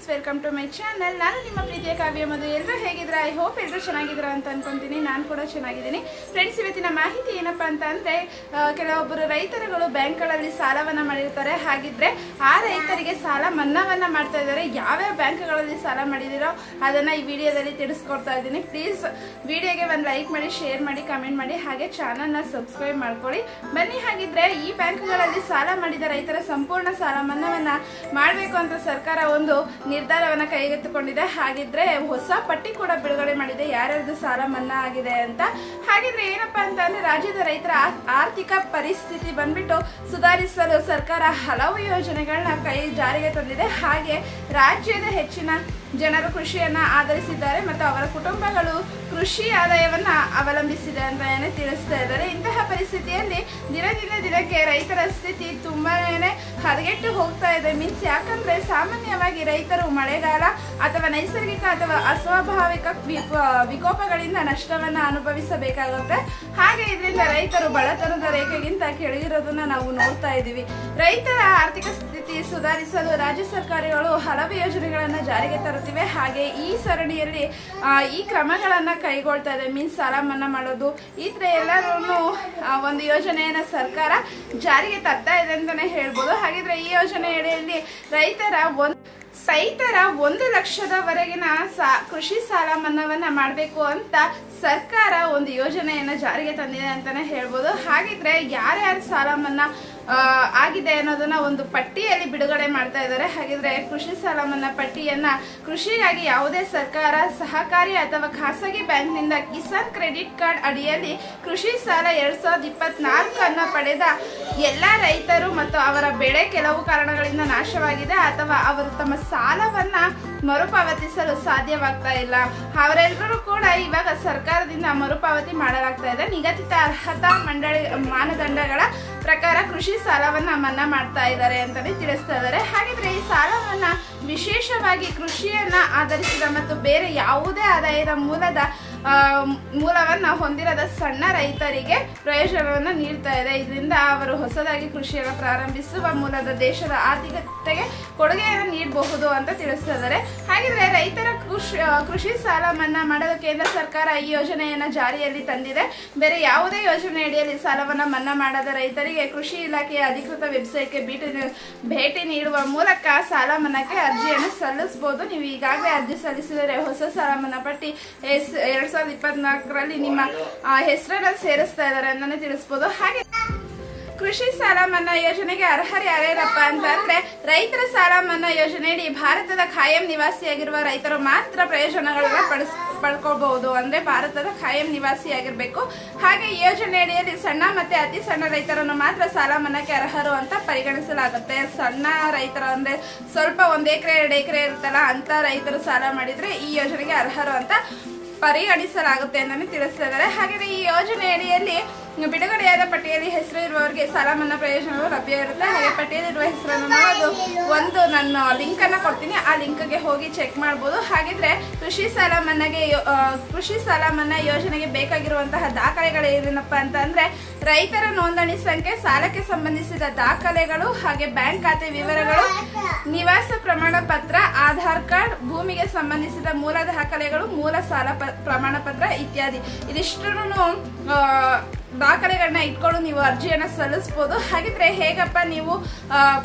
Friends welcome to my channel ನಾನು ನಿಮ್ಮ ಪ್ರೀತಿಯ ಕಾವ್ಯ ಮದು ಎಲ್ಲರೂ ಹೇಗಿದ್ರ ಐ ಹೋಪ್ ಎಲ್ಲರೂ ಚೆನ್ನಾಗಿದ್ರ ಅಂತ ಅನ್ಕೊಂತೀನಿ. ನಾನು ಕೂಡ ಚೆನ್ನಾಗಿದ್ದೀನಿ. ಫ್ರೆಂಡ್ಸ್ ಇವತ್ತಿನ ಮಾಹಿತಿ ಏನಪ್ಪಾ ಅಂತ ಅಂದರೆ ಕೆಲವೊಬ್ಬರು ರೈತರುಗಳು ಬ್ಯಾಂಕ್ಗಳಲ್ಲಿ ಸಾಲವನ್ನು ಮಾಡಿರ್ತಾರೆ. ಹಾಗಿದ್ರೆ ಆ ರೈತರಿಗೆ ಸಾಲ ಮನ್ನಾವನ್ನು ಮಾಡ್ತಾ ಇದ್ದಾರೆ. ಯಾವ್ಯಾವ ಬ್ಯಾಂಕ್ಗಳಲ್ಲಿ ಸಾಲ ಮಾಡಿದಿರೋ ಅದನ್ನು ಈ ವಿಡಿಯೋದಲ್ಲಿ ತಿಳಿಸ್ಕೊಡ್ತಾ ಇದ್ದೀನಿ. ಪ್ಲೀಸ್ ವಿಡಿಯೋಗೆ ಒಂದು ಲೈಕ್ ಮಾಡಿ ಶೇರ್ ಮಾಡಿ ಕಮೆಂಟ್ ಮಾಡಿ, ಹಾಗೆ ಚಾನಲ್ನ ಸಬ್ಸ್ಕ್ರೈಬ್ ಮಾಡ್ಕೊಳ್ಳಿ. ಬನ್ನಿ, ಹಾಗಿದ್ರೆ ಈ ಬ್ಯಾಂಕ್ಗಳಲ್ಲಿ ಸಾಲ ಮಾಡಿದ ರೈತರ ಸಂಪೂರ್ಣ ಸಾಲ ಮನ್ನಾವನ್ನು ಮಾಡಬೇಕು ಅಂತ ಸರ್ಕಾರ ಒಂದು ನಿರ್ಧಾರವನ್ನ ಕೈಗೆತ್ತಿಕೊಂಡಿದೆ. ಹಾಗಿದ್ರೆ ಹೊಸ ಪಟ್ಟಿ ಕೂಡ ಬಿಡುಗಡೆ ಮಾಡಿದೆ. ಯಾರ್ಯಾರ್ದು ಸಾಲ ಮನ್ನಾ ಆಗಿದೆ ಅಂತ. ಹಾಗಿದ್ರೆ ಏನಪ್ಪ ಅಂತ ಅಂದ್ರೆ ರಾಜ್ಯದ ರೈತರ ಆರ್ಥಿಕ ಪರಿಸ್ಥಿತಿ ಬಂದ್ಬಿಟ್ಟು ಸುಧಾರಿಸಲು ಸರ್ಕಾರ ಹಲವು ಯೋಜನೆಗಳನ್ನ ಕೈ ಜಾರಿಗೆ ತಂದಿದೆ. ಹಾಗೆ ರಾಜ್ಯದ ಹೆಚ್ಚಿನ ಜನರು ಕೃಷಿಯನ್ನ ಆಧರಿಸಿದ್ದಾರೆ ಮತ್ತು ಅವರ ಕುಟುಂಬಗಳು ಕೃಷಿ ಆದಾಯವನ್ನ ಅವಲಂಬಿಸಿದೆ ಅಂತ ಏನೇ ತಿಳಿಸ್ತಾ ಇದ್ದಾರೆ. ಇಂತಹ ಪರಿಸ್ಥಿತಿಯಲ್ಲಿ ದಿನದಿಂದ ದಿನಕ್ಕೆ ರೈತರ ಸ್ಥಿತಿ ತುಂಬಾನೇ ಹದಗೆಟ್ಟು ಹೋಗ್ತಾ ಇದೆ. ಮೀನ್ಸ್ ಯಾಕಂದ್ರೆ ಸಾಮಾನ್ಯವಾಗಿ ರೈತರು ಮಳೆಗಾಲ ಅಥವಾ ನೈಸರ್ಗಿಕ ಅಥವಾ ಅಸ್ವಾಭಾವಿಕ ವಿಕೋಪಗಳಿಂದ ನಷ್ಟವನ್ನ ಅನುಭವಿಸಬೇಕಾಗುತ್ತೆ. ಹಾಗೆ ಇದರಿಂದ ರೈತರು ಬಡತನದ ರೇಖೆಗಿಂತ ಕೆಳಗಿರೋದನ್ನ ನಾವು ನೋಡ್ತಾ ಇದ್ದೀವಿ. ರೈತರ ಆರ್ಥಿಕ ಸ್ಥಿತಿ ಸುಧಾರಿಸಲು ರಾಜ್ಯ ಸರ್ಕಾರಗಳು ಹಲವು ಯೋಜನೆಗಳನ್ನ ಜಾರಿಗೆ ತರುತ್ತಿವೆ. ಹಾಗೆ ಈ ಸರಣಿಯಲ್ಲಿ ಈ ಕ್ರಮಗಳನ್ನ ಕೈಗೊಳ್ತಾ ಇದೆ. ಮೀನ್ಸ್ ಸಾಲ ಮನ್ನಾ ಮಾಡೋದು, ಈ ತರ ಎಲ್ಲರೂ ಒಂದು ಯೋಜನೆಯನ್ನ ಸರ್ಕಾರ ಜಾರಿಗೆ ತರ್ತಾ ಇದೆ ಅಂತಾನೆ ಹೇಳ್ಬೋದು. ಹಾಗಿದ್ರೆ ಈ ಯೋಜನೆ ಅಡಿಯಲ್ಲಿ ರೈತರ ಒಂದು ರೈತರ ಒಂದು ಲಕ್ಷದವರೆಗಿನ ಸಾ, ಕೃಷಿ ಸಾಲ ಮನ್ನಾವನ್ನ ಮಾಡಬೇಕು ಅಂತ ಸರ್ಕಾರ ಒಂದು ಯೋಜನೆಯನ್ನ ಜಾರಿಗೆ ತಂದಿದೆ ಅಂತಾನೆ ಹೇಳ್ಬೋದು. ಹಾಗಿದ್ರೆ ಯಾರ್ಯಾರು ಸಾಲ ಮನ್ನಾ ಆಗಿದೆ ಅನ್ನೋದನ್ನ ಒಂದು ಪಟ್ಟಿಯಲ್ಲಿ ಬಿಡುಗಡೆ ಮಾಡ್ತಾ ಇದ್ದಾರೆ. ಹಾಗಿದ್ರೆ ಕೃಷಿ ಸಾಲ ಮನ್ನಾ ಪಟ್ಟಿಯನ್ನ ಕೃಷಿಗಾಗಿ ಯಾವುದೇ ಸರ್ಕಾರ, ಸಹಕಾರಿ ಅಥವಾ ಖಾಸಗಿ ಬ್ಯಾಂಕ್ನಿಂದ ಕಿಸಾನ್ ಕ್ರೆಡಿಟ್ ಕಾರ್ಡ್ ಅಡಿಯಲ್ಲಿ ಕೃಷಿ ಸಾಲ ಎರಡ್ ಸಾವಿರದ ಪಡೆದ ಎಲ್ಲ ರೈತರು ಮತ್ತು ಅವರ ಬೆಳೆ ಕೆಲವು ಕಾರಣಗಳಿಂದ ನಾಶವಾಗಿದೆ ಅಥವಾ ಅವರು ತಮ್ಮ ಸಾಲವನ್ನ ಮರುಪಾವತಿಸಲು ಸಾಧ್ಯವಾಗ್ತಾ ಇಲ್ಲ. ಅವರೆಲ್ಲರೂ ಕೂಡ ಇವಾಗ ಸರ್ಕಾರದಿಂದ ಮರುಪಾವತಿ ಮಾಡಲಾಗ್ತಾ ಇದೆ. ನಿಗದಿತ ಅರ್ಹತಾ ಮಂಡಳಿ ಮಾನದಂಡಗಳ ಪ್ರಕಾರ ಕೃಷಿ ಸಾಲವನ್ನ ಮನ್ನಾ ಮಾಡ್ತಾ ಇದ್ದಾರೆ ಅಂತಾನೆ ತಿಳಿಸ್ತಾ ಇದ್ದಾರೆ. ಹಾಗಿದ್ರೆ ಈ ಸಾಲವನ್ನ ವಿಶೇಷವಾಗಿ ಕೃಷಿಯನ್ನ ಆಧರಿಸಿದ ಮತ್ತು ಬೇರೆ ಯಾವುದೇ ಆದಾಯದ ಮೂಲದ ಮೂಲವನ್ನ ಹೊಂದಿರದ ಸಣ್ಣ ರೈತರಿಗೆ ಪ್ರಯೋಜನವನ್ನು ನೀಡ್ತಾ ಇದೆ. ಇದರಿಂದ ಅವರು ಹೊಸದಾಗಿ ಕೃಷಿಯನ್ನು ಪ್ರಾರಂಭಿಸುವ ಮೂಲದ ದೇಶದ ಆರ್ಥಿಕತೆಗೆ ಕೊಡುಗೆಯನ್ನು ನೀಡಬಹುದು ಅಂತ ತಿಳಿಸ್ತಾ ಹಾಗಿದ್ರೆ ರೈತರ ಕೃಷಿ ಕೃಷಿ ಸಾಲ ಮನ್ನಾ ಮಾಡಲು ಕೇಂದ್ರ ಸರ್ಕಾರ ಈ ಯೋಜನೆಯನ್ನ ಜಾರಿಯಲ್ಲಿ ತಂದಿದೆ. ಬೇರೆ ಯಾವುದೇ ಯೋಜನೆ ಅಡಿಯಲ್ಲಿ ಸಾಲವನ್ನ ಮನ್ನಾ ಮಾಡದ ರೈತರಿಗೆ ಕೃಷಿ ಇಲಾಖೆಯ ಅಧಿಕೃತ ವೆಬ್ಸೈಟ್ಗೆ ಭೇಟಿ ಭೇಟಿ ನೀಡುವ ಮೂಲಕ ಸಾಲ ಮನ್ನಾಕ್ಕೆ ಅರ್ಜಿಯನ್ನು ಸಲ್ಲಿಸಬಹುದು ನೀವು ಈಗಾಗಲೇ ಅರ್ಜಿ ಸಲ್ಲಿಸಿದರೆ ಹೊಸ ಸಾಲ ಮನ್ನಾ ಪಟ್ಟಿ ಎಸ್, ಎರಡ್ ಸಾವಿರದ ಇಪ್ಪತ್ನಾಲ್ಕರಲ್ಲಿ ನಿಮ್ಮ ಹೆಸರನ್ನು ಸೇರಿಸ್ತಾ ಇದ್ದಾರೆ ಅಂತಾನೆ ತಿಳಿಸ್ಬೋದು. ಹಾಗೆ ಕೃಷಿ ಸಾಲ ಮನ್ನಾ ಯೋಜನೆಗೆ ಅರ್ಹರು ಯಾರ್ಯಾರಪ್ಪ ಅಂತ ಅಂದ್ರೆ, ರೈತರ ಸಾಲ ಮನ್ನಾ ಯೋಜನೆಯಡಿ ಭಾರತದ ಖಾಯಂ ನಿವಾಸಿಯಾಗಿರುವ ರೈತರು ಮಾತ್ರ ಪ್ರಯೋಜನಗಳನ್ನ ಪಡಿಸ್, ಪಡ್ಕೋಬಹುದು. ಅಂದ್ರೆ ಭಾರತದ ಖಾಯಂ ನಿವಾಸಿಯಾಗಿರ್ಬೇಕು. ಹಾಗೆ ಈ ಯೋಜನೆ ಅಡಿಯಲ್ಲಿ ಸಣ್ಣ ಮತ್ತೆ ಅತಿ ಸಣ್ಣ ರೈತರನ್ನು ಮಾತ್ರ ಸಾಲ ಮನ್ನಾಕ್ಕೆ ಅರ್ಹರು ಅಂತ ಪರಿಗಣಿಸಲಾಗುತ್ತೆ. ಸಣ್ಣ ರೈತರು ಅಂದ್ರೆ ಸ್ವಲ್ಪ ಒಂದು ಎಕರೆ, ಎರಡು ಎಕರೆ ಇರುತ್ತಲ್ಲ, ಅಂತ ರೈತರು ಸಾಲ ಮಾಡಿದ್ರೆ ಈ ಯೋಜನೆಗೆ ಅರ್ಹರು ಅಂತ ಪರಿಗಣಿಸಲಾಗುತ್ತೆ ಅಂತಾನೆ ತಿಳಿಸಿದ್ದಾರೆ ಇದ್ದಾರೆ. ಹಾಗೆ ಈ ಯೋಜನೆ ಅಡಿಯಲ್ಲಿ ಬಿಡುಗಡೆಯಾದ ಪಟ್ಟಿಯಲ್ಲಿ ಹೆಸರು ಇರುವವರಿಗೆ ಸಾಲ ಮನ್ನಾ ಪ್ರಯೋಜನಗಳು ಲಭ್ಯ ಇರುತ್ತೆ. ಹಾಗೆ ಪಟ್ಟಿಯಲ್ಲಿರುವ ಹೆಸರನ್ನು ನೋಡೋದು ಒಂದು ನನ್ನ ಲಿಂಕ್ ಅನ್ನ ಕೊಡ್ತೀನಿ. ಆ ಲಿಂಕ್ಗೆ ಹೋಗಿ ಚೆಕ್ ಮಾಡ್ಬೋದು. ಹಾಗಿದ್ರೆ ಕೃಷಿ ಸಾಲ ಮನ್ನಾಗೆ ಕೃಷಿ ಸಾಲ ಮನ್ನಾ ಯೋಜನೆಗೆ ಬೇಕಾಗಿರುವಂತಹ ದಾಖಲೆಗಳು ಏನೇನಪ್ಪ ಅಂತ ಅಂದ್ರೆ ರೈತರ ನೋಂದಣಿ ಸಂಖ್ಯೆ, ಸಾಲಕ್ಕೆ ಸಂಬಂಧಿಸಿದ ದಾಖಲೆಗಳು, ಹಾಗೆ ಬ್ಯಾಂಕ್ ಖಾತೆ ವಿವರಗಳು, ನಿವಾಸ ಪ್ರಮಾಣ ಪತ್ರ, ಆಧಾರ್ ಕಾರ್ಡ್, ಭೂಮಿಗೆ ಸಂಬಂಧಿಸಿದ ಮೂಲ ದಾಖಲೆಗಳು, ಮೂಲ ಸಾಲ ಪ್ರಮಾಣ ಪತ್ರ ಇತ್ಯಾದಿ. ಇದಿಷ್ಟನ್ನು ದಾಖಲೆಗಳನ್ನ ಇಟ್ಕೊಂಡು ನೀವು ಅರ್ಜಿಯನ್ನ ಸಲ್ಲಿಸ್ಬೋದು. ಹಾಗಿದ್ರೆ ಹೇಗಪ್ಪ ನೀವು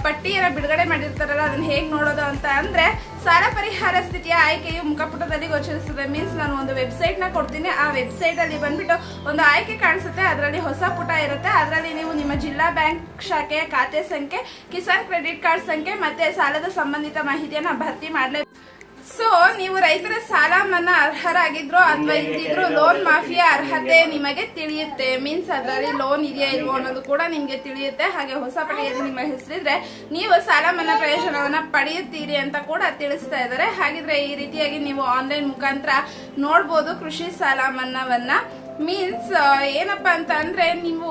ಪಟ್ಟಿಯನ್ನು ಬಿಡುಗಡೆ ಮಾಡಿರ್ತಾರಲ್ಲ, ಅದನ್ನ ಹೇಗೆ ನೋಡೋದು ಅಂತ ಅಂದ್ರೆ ಸಾಲ ಪರಿಹಾರ ಸ್ಥಿತಿಯ ಆಯ್ಕೆಯು ಮುಖಪುಟದಲ್ಲಿ ಗೋಚರಿಸುತ್ತದೆ. ಮೀನ್ಸ್ ನಾನು ಒಂದು ವೆಬ್ಸೈಟ್ನ ಕೊಡ್ತೀನಿ. ಆ ವೆಬ್ಸೈಟ್ ಅಲ್ಲಿ ಬಂದ್ಬಿಟ್ಟು ಒಂದು ಆಯ್ಕೆ ಕಾಣಿಸುತ್ತೆ. ಅದರಲ್ಲಿ ಹೊಸ ಪುಟ ಇರುತ್ತೆ. ಅದರಲ್ಲಿ ನೀವು ನಿಮ್ಮ ಜಿಲ್ಲಾ ಬ್ಯಾಂಕ್ ಶಾಖೆಯ ಖಾತೆ ಸಂಖ್ಯೆ, ಕಿಸಾನ್ ಕ್ರೆಡಿಟ್ ಕಾರ್ಡ್ ಸಂಖ್ಯೆ ಮತ್ತೆ ಸಾಲದ ಸಂಬಂಧಿತ ಮಾಹಿತಿಯನ್ನ ಭರ್ತಿ ಮಾಡಲೇ ಸೊ ನೀವು ರೈತರ ಸಾಲ ಮನ್ನಾ ಅರ್ಹರಾಗಿದ್ರು ಅಥವಾ ಇದ್ದಿದ್ರು ಲೋನ್ ಮಾಫಿಯ ಅರ್ಹತೆ ನಿಮಗೆ ತಿಳಿಯುತ್ತೆ. ಮೀನ್ಸ್ ಅದರಲ್ಲಿ ಲೋನ್ ಇದೆಯಾ ಇಲ್ವೋ ಅನ್ನೋದು ಕೂಡ ನಿಮಗೆ ತಿಳಿಯುತ್ತೆ. ಹಾಗೆ ಹೊಸ ಪಡೆಯಲ್ಲಿ ನಿಮ್ಮ ಹೆಸರಿದ್ರೆ ನೀವು ಸಾಲ ಮನ್ನಾ ಪ್ರಯೋಜನವನ್ನ ಪಡೆಯುತ್ತೀರಿ ಅಂತ ಕೂಡ ತಿಳಿಸ್ತಾ ಇದ್ದಾರೆ. ಹಾಗಿದ್ರೆ ಈ ರೀತಿಯಾಗಿ ನೀವು ಆನ್ಲೈನ್ ಮುಖಾಂತರ ನೋಡ್ಬೋದು ಕೃಷಿ ಸಾಲ ಮನ್ನಾವನ್ನ ಮೀನ್ಸ್ ಏನಪ್ಪಾ ಅಂತ ನೀವು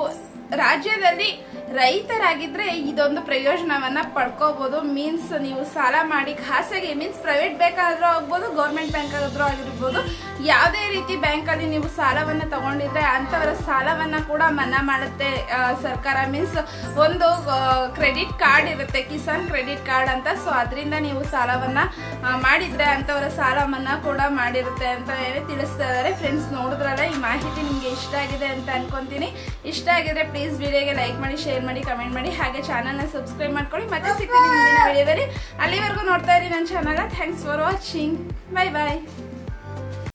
ರಾಜ್ಯದಲ್ಲಿ ರೈತರಾಗಿದ್ರೆ ಇದೊಂದು ಪ್ರಯೋಜನವನ್ನ ಪಡ್ಕೋಬಹುದು ಮೀನ್ಸ್ ನೀವು ಸಾಲ ಮಾಡಿ, ಖಾಸಗಿ ಮೀನ್ಸ್ ಪ್ರೈವೇಟ್ ಬ್ಯಾಂಕ್ ಆದ್ರೂ ಆಗ್ಬೋದು ಗೌರ್ಮೆಂಟ್ ಬ್ಯಾಂಕ್ ಆದ್ರೂ ಆಗಿರ್ಬೋದು. ಯಾವುದೇ ರೀತಿ ಬ್ಯಾಂಕಲ್ಲಿ ನೀವು ಸಾಲವನ್ನು ತಗೊಂಡಿದ್ರೆ ಅಂಥವರ ಸಾಲವನ್ನು ಕೂಡ ಮನ್ನಾ ಮಾಡುತ್ತೆ. ಸರ್ಕಾರ ಮೀನ್ಸ್ ಒಂದು ಕ್ರೆಡಿಟ್ ಕಾರ್ಡ್ ಇರುತ್ತೆ, ಕಿಸಾನ್ ಕ್ರೆಡಿಟ್ ಕಾರ್ಡ್ ಅಂತ. ಸೊ ಅದರಿಂದ ನೀವು ಸಾಲವನ್ನು ಮಾಡಿದರೆ ಅಂಥವರ ಸಾಲ ಮನ್ನಾ ಕೂಡ ಮಾಡಿರುತ್ತೆ ಅಂತ ಹೇಳಿ ತಿಳಿಸ್ತಾ ಇದ್ದಾರೆ. ಫ್ರೆಂಡ್ಸ್ ನೋಡಿದ್ರಲ್ಲ ಈ ಮಾಹಿತಿ ನಿಮಗೆ ಇಷ್ಟ ಆಗಿದೆ ಅಂತ ಅನ್ಕೊಂತೀನಿ. ಇಷ್ಟ ಆಗಿದ್ರೆ ಪ್ಲೀಸ್ ವಿಡಿಯೋಗೆ ಲೈಕ್ ಮಾಡಿ ಶೇರ್ ಮಾಡಿ ಕಮೆಂಟ್ ಮಾಡಿ. ಹಾಗೆ ಚಾನಲ್ನ ಸಬ್ಸ್ಕ್ರೈಬ್ ಮಾಡ್ಕೊಳ್ಳಿ. ಮತ್ತೆ ಸಿಗ್ತೀನಿ ಮುಂದಿನ ವಿಡಿಯೋದಲ್ಲಿ ಅಲ್ಲಿವರೆಗೂ ನೋಡ್ತಾ ಇರಿ ನನ್ನ channel thanks for watching bye bye